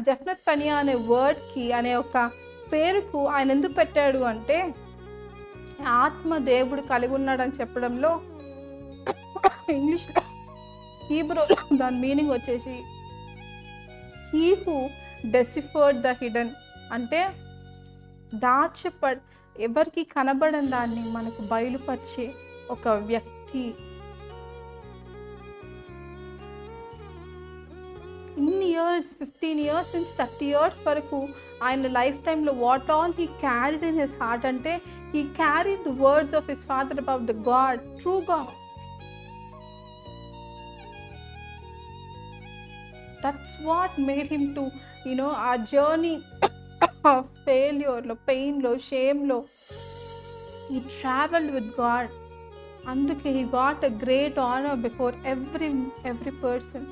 జఫ్నత్ పనియా అనే వర్డ్కి అనే ఒక పేరుకు ఆయన ఎందుకు పెట్టాడు అంటే ఆత్మ దేవుడు కలిగి ఉన్నాడని చెప్పడంలో ఇంగ్లీష్లో హీబ్రోలో దాని మీనింగ్ వచ్చేసి he who deciphered the hidden అంటే దాచప ఎవరికి కనబడని దాన్ని మనకు బయలుపరిచే ఒక వ్యక్తి ఇన్ని ఇయర్స్ ఫిఫ్టీన్ ఇయర్స్ నుంచి థర్టీ ఇయర్స్ వరకు ఆయన లైఫ్ టైంలో what all he carried in his heart అంటే he carry the words of his father about the god true god that's what made him to you know ఆ journey ఫెయిల్యూర్లో పెయిన్లో షేమ్లో ఈ ట్రావెల్డ్ విత్ గాడ్ అందుకే he got a great honour before every every person